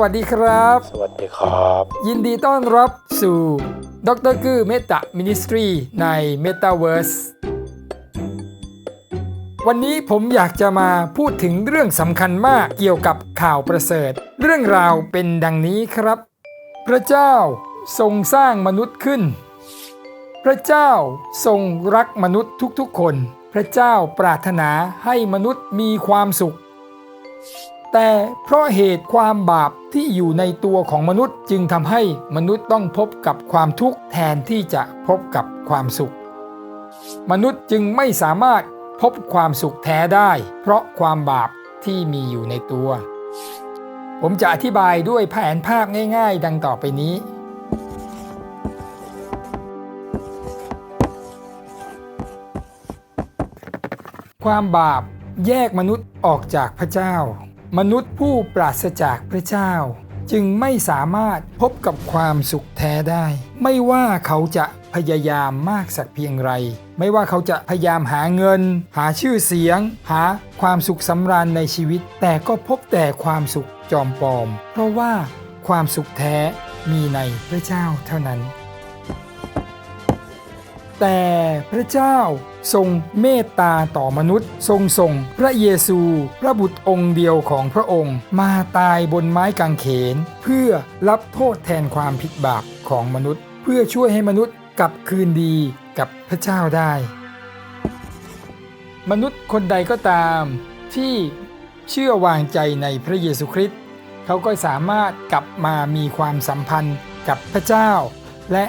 วัสดีครับ สวัสดีครับ ยินดีต้อนรับสู่ดรกือเมตามินิสทรีใน Metaverse วันนี้ผมอยากจะมาพูดถึงเรื่องสำคัญมากเกี่ยวกับข่าวประเสริฐ เรื่องราวเป็นดังนี้ครับ พระเจ้าทรงสร้างมนุษย์ขึ้น พระเจ้าทรงรักมนุษย์ทุกๆคน พระเจ้าปรารถนาให้มนุษย์มีความสุข แต่เพราะเหตุความบาปที่อยู่ในตัวของมนุษย์จึงทำให้มนุษย์ต้องพบกับความทุกข์แทนที่จะพบกับความสุข มนุษย์จึงไม่สามารถพบความสุขแท้ได้ เพราะความบาปที่มีอยู่ในตัว ผมจะอธิบายด้วยแผนภาพง่าย ๆ ดังต่อไปนี้ ความบาปแยกมนุษย์ออกจากพระเจ้า มนุษย์ผู้ปราศจากพระเจ้า จึงไม่สามารถพบกับความสุขแท้ได้ ไม่ว่าเขาจะพยายามมากสักเพียงไร ไม่ว่าเขาจะพยายามหาเงิน หาชื่อเสียง หาความสุขสำราญในชีวิต แต่ก็พบแต่ความสุขจอมปลอม เพราะว่าความสุขแท้มีในพระเจ้าเท่านั้น แต่พระเจ้าทรงเมตตาต่อมนุษย์ ทรงส่งพระเยซู พระบุตรองค์เดียวของพระองค์ มาตายบนไม้กางเขน เพื่อรับโทษแทนความผิดบาปของมนุษย์ เพื่อช่วยให้มนุษย์กลับคืนดีกับพระเจ้าได้ มนุษย์คนใดก็ตามที่เชื่อวางใจในพระเยซูคริสต์เขาก็สามารถกลับมามีความสัมพันธ์กับพระเจ้า และ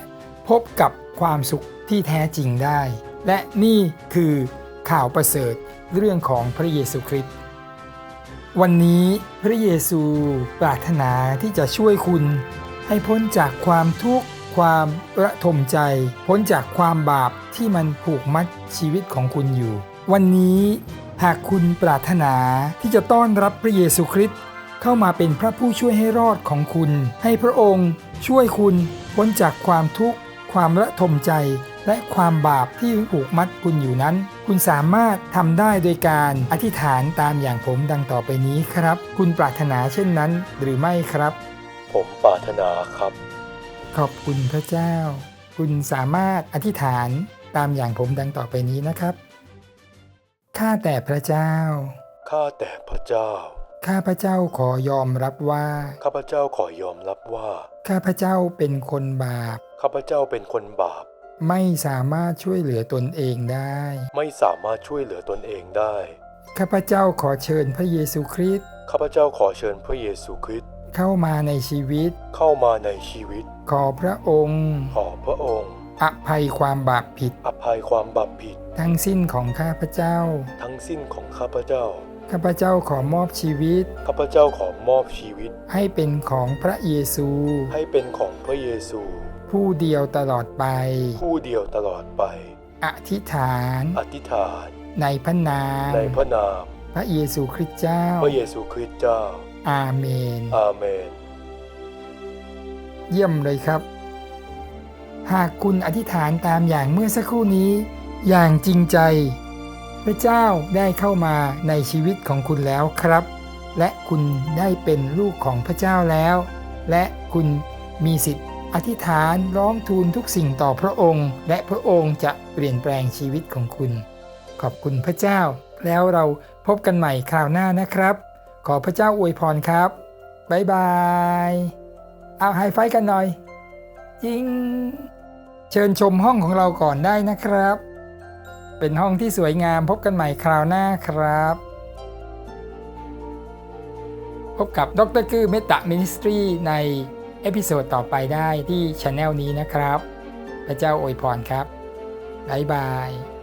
พบกับความสุข ที่แท้จริงได้ และนี่คือข่าวประเสริฐเรื่องของพระเยซูคริสต์วันนี้พระเยซูปรารถนาที่จะช่วยคุณ ให้พ้นจากความทุกข์ความระทมใจ พ้นจากความบาปที่มันผูกมัดชีวิตของคุณอยู่ วันนี้หากคุณปรารถนาที่จะต้อนรับพระเยซูคริสต์เข้ามาเป็นพระผู้ช่วยให้รอดของคุณ ให้พระองค์ช่วยคุณพ้นจากความทุกข์ความระทมใจ และความบาปที่ผูกมัดคุณอยู่นั้น คุณสามารถทำได้โดยการอธิษฐานตามอย่างผมดังต่อไปนี้ครับ คุณปรารถนาเช่นนั้นหรือไม่ครับ ผมปรารถนาครับ ขอบคุณพระเจ้า คุณสามารถอธิษฐานตามอย่างผมดังต่อไปนี้นะครับข้าแต่พระเจ้า ข้าแต่พระเจ้า ข้าพระเจ้าขอยอมรับว่า ข้าพเจ้าขอยอมรับว่า ข้าพระเจ้าเป็นคนบาป ข้าพเจ้าเป็นคนบาป ไม่สามารถช่วยเหลือตนเองได้ ไม่สามารถช่วยเหลือตนเองได้ ข้าพเจ้าขอเชิญพระเยซูคริสต์ข้าพเจ้าขอเชิญพระเยซูคริสต์เข้ามาในชีวิต เข้ามาในชีวิต ขอพระองค์ ขอพระองค์ อภัยความบาปผิด อภัยความบาปผิด ทั้งสิ้นของข้าพเจ้า ทั้งสิ้นของข้าพเจ้า ข้าพเจ้าขอมอบชีวิต ข้าพเจ้าขอมอบชีวิต ให้เป็นของพระเยซู ให้เป็นของพระเยซู ผู้เดียวตลอดไป ผู้เดียวตลอดไป อธิษฐาน อธิษฐาน ในพระนาม ในพระนาม พระเยซูคริสต์เจ้า พระเยซูคริสต์เจ้า อาเมน อาเมน เยี่ยมเลยครับ หากคุณอธิษฐานตามอย่างเมื่อสักครู่นี้ อย่างจริงใจ พระเจ้าได้เข้ามาในชีวิตของคุณแล้วครับ และคุณได้เป็นลูกของพระเจ้าแล้ว และคุณมีสิทธิ์อธิษฐานร้องทูลทุกสิ่งต่อพระองค์ และพระองค์จะเปลี่ยนแปลงชีวิตของคุณ ขอบคุณพระเจ้า แล้วเราพบกันใหม่คราวหน้านะครับ ขอพระเจ้าอวยพรครับบ๊ายบาย เอาไฮไฟกันหน่อย จริง เชิญชมห้องของเราก่อนได้นะครับ เป็นห้องที่สวยงามพบกันใหม่คราวหน้าครับ พบกับดรกือเมตตามินิสทรีในเอพิโซดต่อไปได้ที่ช anel นี้นะครับ พระเจ้าอวยพรครับ บ๊ายบาย